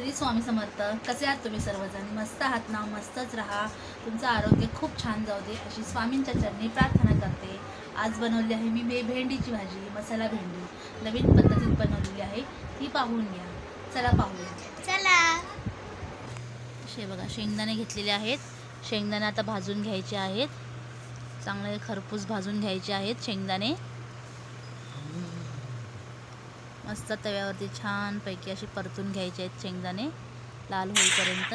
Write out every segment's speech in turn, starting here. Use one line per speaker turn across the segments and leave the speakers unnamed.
श्री स्वामी समर्थ. कसे आहात तुम्ही सर्वजण? मस्त आहात ना? मस्तच राहा. तुमचं आरोग्य खूप छान जाऊ दे अशी स्वामींच्या चरणी प्रार्थना करते. आज बनवली आहे मी बे भेंडीची भाजी मसाला भेंडी. नवीन पद्धतीत बनवलेली आहे. ती पाहून घ्या. चला पाहूया.
चला.
शे बघा शेंगदाणे घेतलेले आहेत. शेंगदाणे आता भाजून घ्यायचे आहेत. चांगले खरपूस भाजून घ्यायचे आहेत शेंगदाणे. मस्त तव्यावरती छानपैकी असे परतून घ्यायचे आहेत शेंगदाणे लाल होईपर्यंत.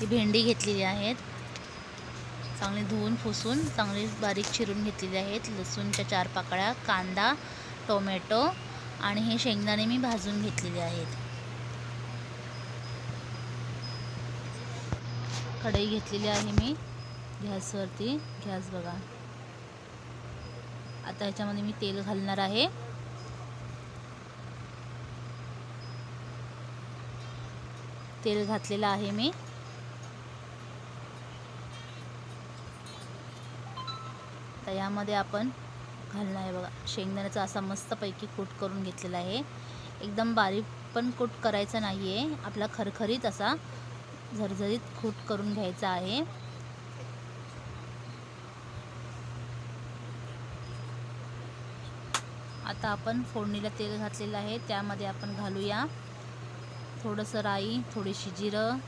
ही भेंडी घेतलेली आहेत. चांगली धुवून पुसून चांगली बारीक चिरून घेतलेली आहेत. लसूणच्या चार पाकळ्या कांदा टोमॅटो आणि हे शेंगदाणे मी भाजून घेतलेले आहेत. कढई घेतलेली आहे मी. गॅसवरती. गॅस बघा. आता ह्याच्यामध्ये मी तेल घालणार आहे. तेल घातलेलं आहे मी. तर यामध्ये आपण घालणार आहे बघा. शेंगदाण्याचा असा मस्तपैकी कूट करून घेतलेला आहे. एकदम बारीक पण कूट करायचा नाही आहे आपला खरखरीत असा झरझरीत खूट करून घ्यायचा आहे. आता आपण फोडणीला तेल घातलेलं आहे त्यामध्ये आपण घालूया. थोडंसं राई थोडीशी जिरं.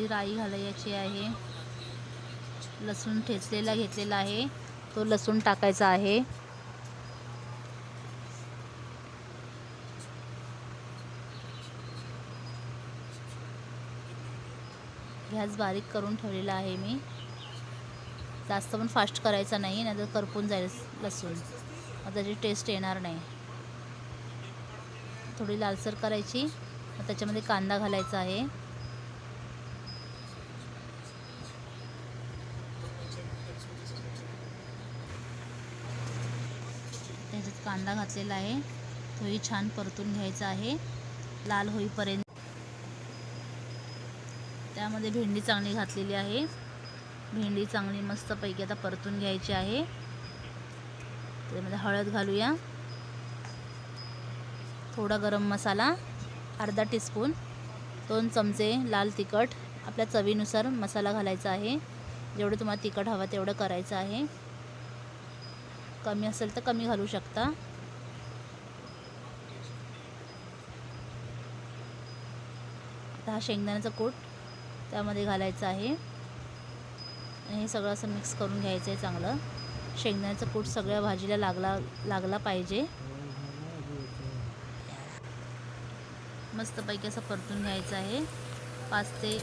थोडी राई घालायची आहे. लसूण ठेचलेला घेतलेला आहे. तो लसूण टाकायचा आहे. गॅस बारीक करून ठेवलेला आहे मी. जास्त पण फास्ट करायचा नाही नाहीतर करपून जाईल लसूण. मग त्याची टेस्ट येणार नाही. थोडी लालसर करायची. मग त्याच्यामध्ये कांदा घालायचा आहे. कांदा घातलेला आहे. तोही छान परतून घ्यायचा आहे. लाल होईपर्यंत. त्यामध्ये भेंडी चांगली घातलेली आहे. भेंडी चांगली मस्तपैकी आता परतून घ्यायची आहे. त्यामध्ये हळद घालूया. थोडा गरम मसाला अर्धा टीस्पून दोन चमचे लाल तिखट. आपल्या चवीनुसार मसाला घालायचा आहे. जेवढं तुम्हाला तिखट हवं तेवढं करायचं आहे. कमी असेल तर कमी घालू शकता. आता हा शेंगदाण्याचा कोट त्यामध्ये घालायचा आहे. आणि हे सगळं असं मिक्स करून घ्यायचं आहे चांगलं. शेंगदाण्याचा कूट सगळ्या भाजीला लागला लागला पाहिजे. मस्तपैकी असं परतून घ्यायचं आहे. पाच ते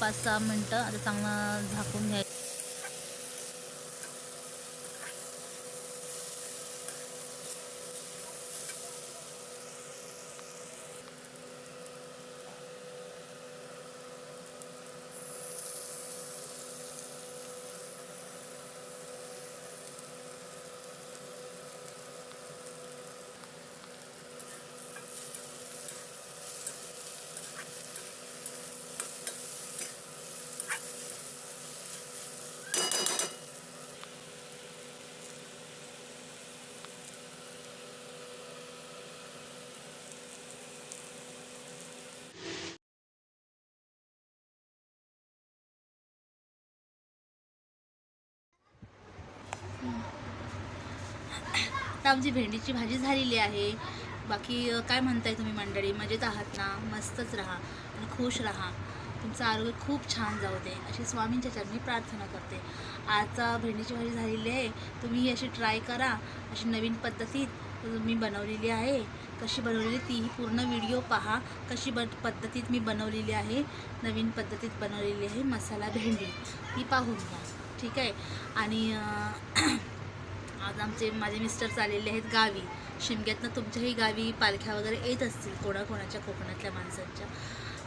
पाच सहा मिनटं आता चांगलं झाकून घ्यायचं. आता आमची भेंडीची भाजी झालेली आहे. बाकी काय म्हणताय तुम्ही मंडळी? मजेत आहात ना? मस्तच राहा आणि खुश राहा. तुमचं आरोग्य खूप छान जाऊ दे. अशी स्वामींच्या चरणी प्रार्थना करते. आजचा भेंडीची भाजी झालेली आहे. तुम्हीही अशी ट्राय करा. अशी नवीन पद्धतीत मी बनवलेली आहे. कशी बनवलेली तीही पूर्ण व्हिडिओ पहा. कशी ब पद्धतीत मी बनवलेली आहे. नवीन पद्धतीत बनवलेली आहे मसाला भेंडी. ती पाहून घ्या. ठीक आहे? आणि आज आमचे माझे मिस्टर चाललेले आहेत गावी. शिमग्यातनं तुमच्याही गावी पालख्या वगैरे येत असतील कोणाकोणाच्या कोकणातल्या माणसांच्या.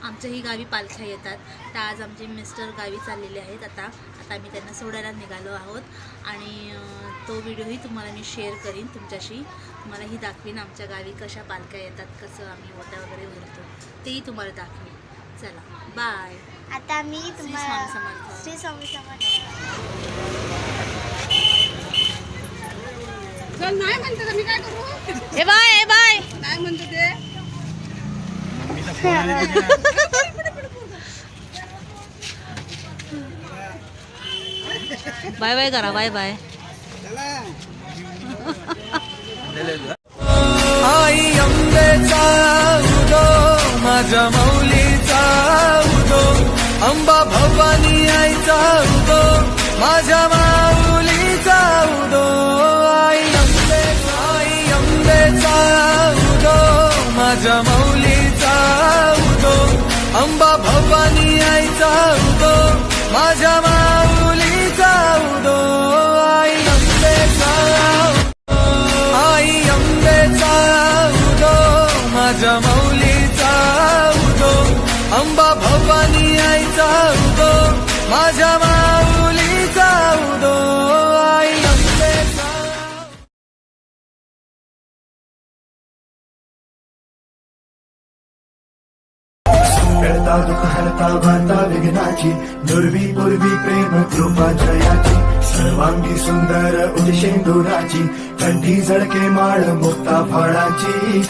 आमच्याही गावी पालख्या येतात. तर आज आमचे मिस्टर गावी चाललेले आहेत. आता आता आम्ही त्यांना सोडायला निघालो आहोत. आणि तो व्हिडिओही तुम्हाला मी शेअर करीन तुमच्याशी. तुम्हालाही दाखवीन आमच्या गावी कशा पालख्या येतात कसं आम्ही ओट्या वगैरे भरतो तेही तुम्हाला दाखवीन. चला बाय.
आता मी तुम्हाला. श्री स्वामी समर्थ.
चल नाही म्हणते तर मी काय करू?
हे बाय हे बाय.
नाही म्हणते ते.
बाय बाय करा बाय बाय.
आई अंबेचा उदो माझ्या मौलीचा उदो अंबा भवानी आईचा उदो माझ्या अंबा भवानी आईचा उदो माझ्या माऊलीचा उदो. आई अंबेचा आई अंबेचा उदो माझ्या मौलीचा उदो. अंबा भवानी आईचा उदो माझ्या
करता दुःख हरता वार्ता विघ्नाची दुर्वी पूर्वी प्रेम कृपा जयाची. सर्वांगी सुंदर उदशेंदुराची कंठी झळके माळ मुक्ता फळाची.